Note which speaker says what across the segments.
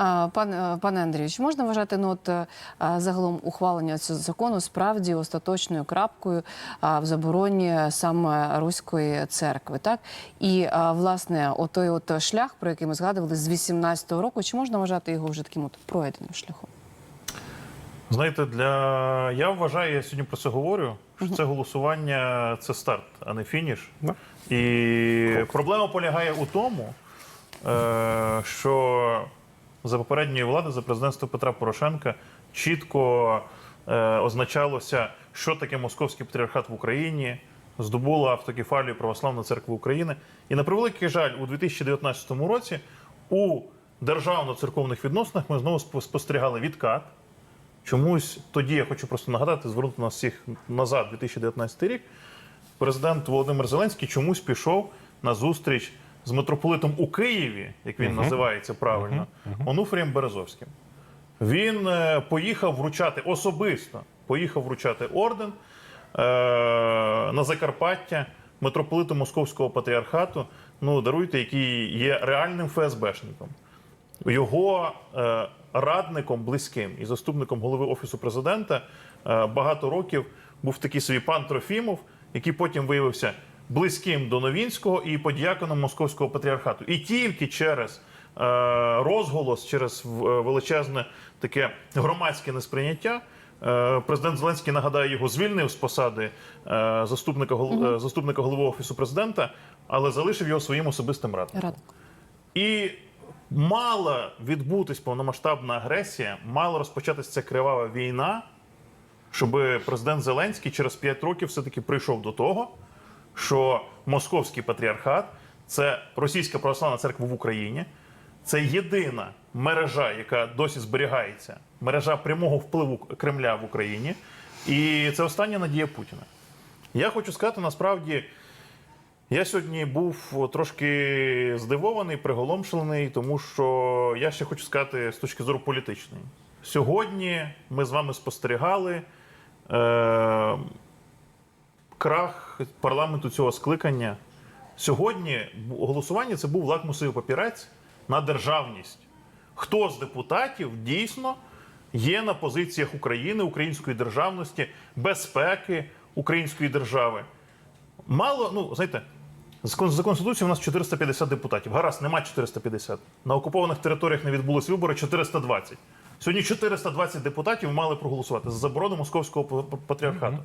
Speaker 1: А, Пане, пане Андрію, чи можна вважати ну, от, е, загалом ухвалення цього закону справді остаточною крапкою в забороні саме руської церкви? Так? І власне, отой от шлях, про який ми згадували з 18-го року, чи можна вважати його вже таким от пройденим шляхом?
Speaker 2: Знаєте, для я вважаю, я сьогодні про це говорю. Що це голосування це старт, а не фініш.
Speaker 3: Да.
Speaker 2: І проблема полягає у тому, е, що за попередньої влади, за президентства Петра Порошенка, чітко е, означалося, що таке московський патріархат в Україні, здобула автокефалію Православна церква України. І на превеликий жаль, у 2019 році у державно-церковних відносинах ми знову спо- спостерігали відкат. Чомусь тоді я хочу просто нагадати, звернути нас всіх назад, 2019 рік. Президент Володимир Зеленський чомусь пішов на зустріч з митрополитом у Києві, як він називається правильно, Онуфрієм Березовським. Він е, поїхав вручати особисто, поїхав вручати орден е, на Закарпаття митрополиту Московського патріархату. Ну, даруйте, який є реальним ФСБшником. Його е, радником близьким і заступником голови офісу президента е, багато років був такий собі пан Трофімов, який потім виявився близьким до Новінського і подіяконом московського патріархату. І тільки через е, розголос, через е, величезне таке громадське несприйняття. е, Президент Зеленський нагадаю, його звільнив з посади заступника е, заступника голови офісу президента, але залишив його своїм особистим радником.
Speaker 1: Радник.
Speaker 2: І мала відбутись повномасштабна агресія, мала розпочатися ця кривава війна, щоб президент Зеленський через 5 років все-таки прийшов до того, що московський патріархат це російська православна церква в Україні. Це єдина мережа, яка досі зберігається, мережа прямого впливу Кремля в Україні. І це остання надія Путіна. Я хочу сказати, насправді, я сьогодні був трошки здивований, приголомшений, тому що я ще хочу сказати з точки зору політичної. Сьогодні ми з вами спостерігали е, крах парламенту цього скликання. Сьогодні голосування це був лакмусовий папірець на державність. Хто з депутатів дійсно є на позиціях України, української державності, безпеки української держави? Мало, ну знаєте, за конституцією у нас 450 депутатів. Гаразд, нема 450. На окупованих територіях не відбулись вибори 420. Сьогодні 420 депутатів мали проголосувати за заборону московського патріархату.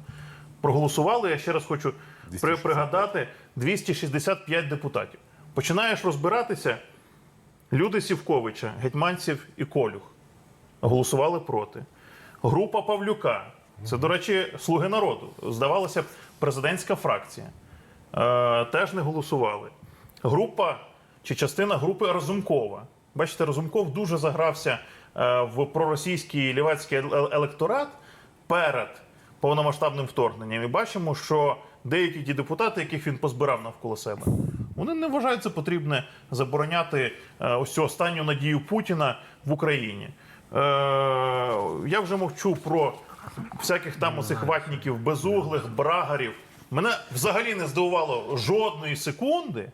Speaker 2: Проголосували, я ще раз хочу при,
Speaker 3: 265.
Speaker 2: пригадати 265 депутатів. Починаєш розбиратися. Люди Сівковича, Гетьманців і Колюх голосували проти. Група Павлюка, це, до речі, слуги народу. Здавалося б, президентська фракція. Е, теж не голосували. Група чи частина групи Разумкова. Бачите, Разумков дуже загрався е, в проросійський лівацький електорат перед повномасштабним вторгненням. І бачимо, що деякі ті депутати, яких він позбирав навколо себе, вони не вважають це потрібне забороняти е, ось цю останню надію Путіна в Україні. Е, я вже мовчу про всяких там оцих ватників, безуглих, брагарів. Мене взагалі не здивувало жодної секунди,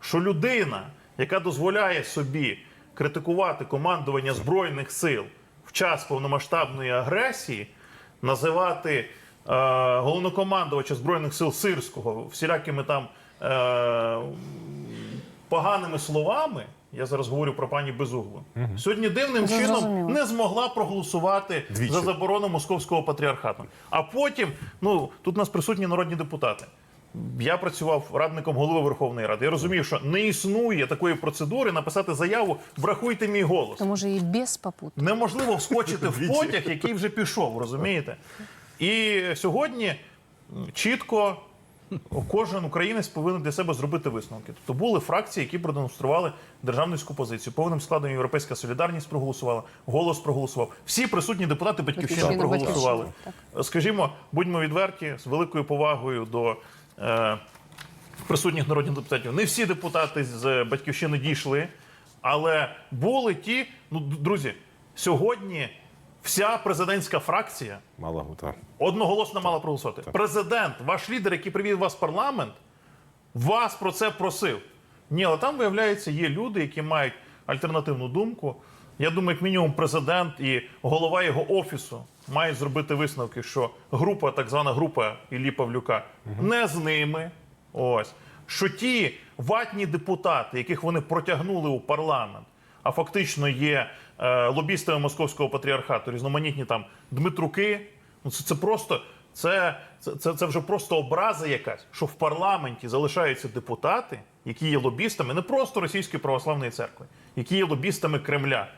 Speaker 2: що людина, яка дозволяє собі критикувати командування Збройних сил в час повномасштабної агресії, називати е, головнокомандувача Збройних сил Сирського всілякими там е, поганими словами. Я зараз говорю про пані Безуглу. Сьогодні дивним
Speaker 1: Це
Speaker 2: чином
Speaker 1: зрозуміло.
Speaker 2: не змогла проголосувати
Speaker 3: Двічі.
Speaker 2: за заборону московського патріархату. А потім, ну тут у нас присутні народні депутати. Я працював радником голови Верховної Ради. Я розумію, що не існує такої процедури написати заяву Врахуйте мій голос.
Speaker 1: То може і без попут.
Speaker 2: Неможливо вскочити в потяг, який вже пішов, розумієте? І сьогодні чітко кожен українець повинен для себе зробити висновки. Тобто були фракції, які продемонстрували державницьку позицію. Повним складом Європейська Солідарність проголосувала, голос проголосував. Всі присутні депутати батьківщини проголосували.
Speaker 1: Батьківщина,
Speaker 2: Скажімо, будьмо відверті з великою повагою до. Е, присутніх народних депутатів. Не всі депутати з батьківщини дійшли, але були ті. Ну, друзі, сьогодні вся президентська фракція
Speaker 3: Мала гута.
Speaker 2: одноголосно мала проголосувати. Президент, ваш лідер, який привів вас в парламент, вас про це просив. Ні, але там, виявляється, є люди, які мають альтернативну думку. Я думаю, як мінімум, президент і голова його офісу мають зробити висновки, що група, так звана група Іллі Павлюка, не з ними. Ось що ті ватні депутати, яких вони протягнули у парламент, а фактично є е, лобістами московського патріархату, різноманітні там Дмитруки. Ну це, це просто це, це, це вже просто образа якась, що в парламенті залишаються депутати, які є лобістами не просто Російської православної церкви, які є лобістами Кремля.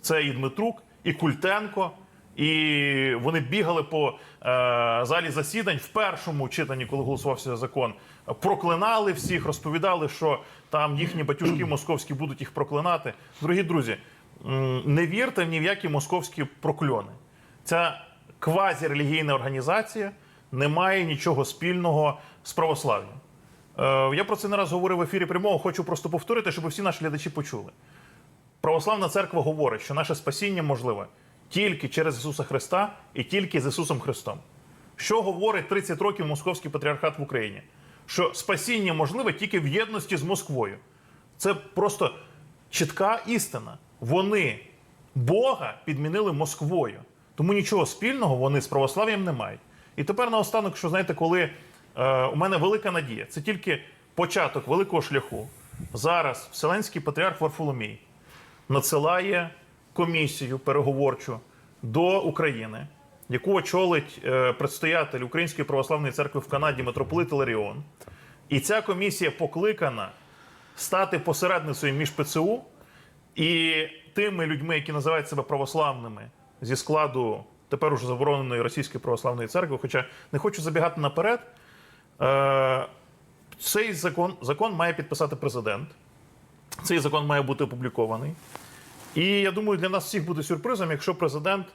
Speaker 2: Це і Дмитрук, і Культенко. І вони бігали по е, залі засідань в першому читанні, коли голосувався закон, проклинали всіх, розповідали, що там їхні батюшки московські будуть їх проклинати. Дорогі друзі, не вірте ні в які московські прокльони. Ця квазірелігійна організація не має нічого спільного з православ'ям. Е, я про це не раз говорив в ефірі прямого. Хочу просто повторити, щоб всі наші глядачі почули. Православна церква говорить, що наше спасіння можливе тільки через Ісуса Христа і тільки з Ісусом Христом. Що говорить 30 років Московський патріархат в Україні? Що спасіння можливе тільки в єдності з Москвою. Це просто чітка істина. Вони Бога підмінили Москвою. Тому нічого спільного вони з православ'ям не мають. І тепер наостанок, що знаєте, коли е, у мене велика надія, це тільки початок великого шляху. Зараз Вселенський патріарх Варфоломій надсилає комісію переговорчу до України, яку очолить е, предстоятель Української православної церкви в Канаді митрополит Ларіон. І ця комісія покликана стати посередницею між ПЦУ і тими людьми, які називають себе православними зі складу тепер уже забороненої російської православної церкви. Хоча не хочу забігати наперед. Е, цей закон, закон має підписати президент. Цей закон має бути опублікований. І я думаю, для нас всіх буде сюрпризом, якщо президент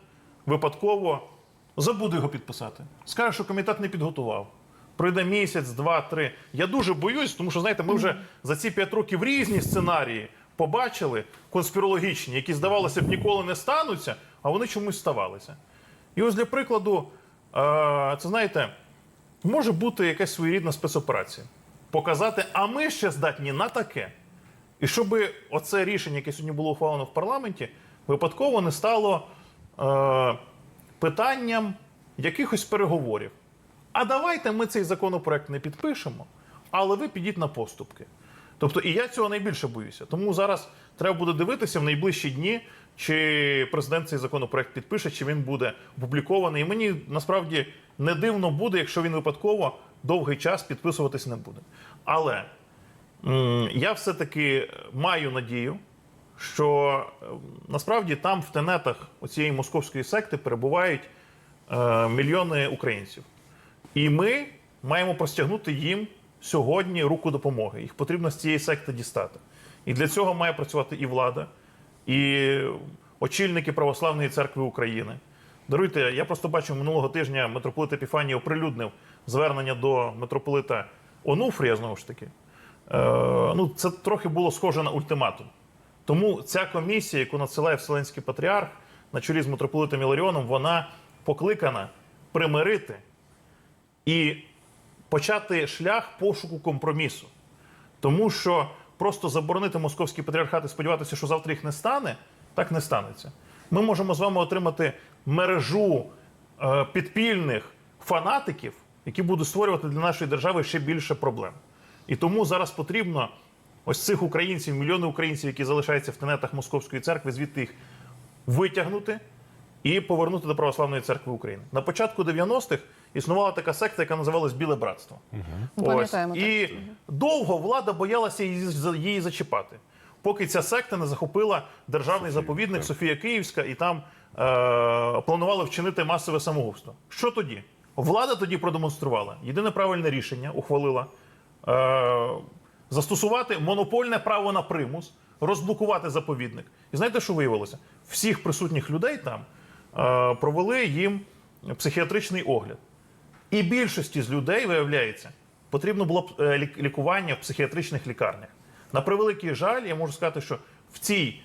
Speaker 2: випадково забуде його підписати. Скаже, що комітет не підготував. Пройде місяць, два, три. Я дуже боюсь, тому що знаєте, ми вже за ці п'ять років різні сценарії побачили конспірологічні, які здавалося б ніколи не стануться, а вони чомусь ставалися. І ось для прикладу, е, це знаєте, може бути якась своєрідна спецоперація. Показати, а ми ще здатні на таке. І щоб оце рішення, яке сьогодні було ухвалено в парламенті, випадково не стало е, питанням якихось переговорів. А давайте ми цей законопроект не підпишемо, але ви підіть на поступки. Тобто, і я цього найбільше боюся. Тому зараз треба буде дивитися в найближчі дні, чи президент цей законопроект підпише, чи він буде опублікований. І мені насправді не дивно буде, якщо він випадково довгий час підписуватись не буде. Але Я все-таки маю надію, що е, насправді там в тенетах цієї московської секти перебувають е, мільйони українців. І ми маємо простягнути їм сьогодні руку допомоги. Їх потрібно з цієї секти дістати. І для цього має працювати і влада, і очільники Православної церкви України. Даруйте, я просто бачив минулого тижня митрополит Епіфаній оприлюднив звернення до митрополита Онуфрія, знову ж таки. Е, ну, це трохи було схоже на ультиматум. Тому ця комісія, яку надсилає Вселенський патріарх на чолі з митрополитом Іларіоном, вона покликана примирити і почати шлях пошуку компромісу. Тому що просто заборонити московський патріархат і сподіватися, що завтра їх не стане, так не станеться. Ми можемо з вами отримати мережу е, підпільних фанатиків, які будуть створювати для нашої держави ще більше проблем. І тому зараз потрібно ось цих українців, мільйони українців, які залишаються в тенетах Московської церкви, звідти їх витягнути і повернути до Православної церкви України. На початку 90-х існувала така секта, яка називалась Біле Братство.
Speaker 1: Пам'ятаємо, так.
Speaker 2: І довго влада боялася її, її зачіпати, поки ця секта не захопила державний заповідник Софія Київська і там е, планували вчинити масове самогубство. Що тоді? Влада тоді продемонструвала єдине правильне рішення, ухвалила застосувати монопольне право на примус, розблокувати заповідник. І знаєте, що виявилося? Всіх присутніх людей там е, провели їм психіатричний огляд. І більшості з людей, виявляється, потрібно було е, лікування в психіатричних лікарнях. На превеликий жаль, я можу сказати, що в цій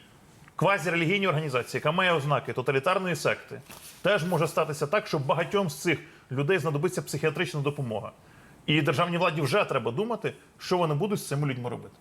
Speaker 2: квазірелігійній організації, яка має ознаки тоталітарної секти, теж може статися так, що багатьом з цих людей знадобиться психіатрична допомога. І державній владі вже треба думати, що вони будуть з цими людьми робити.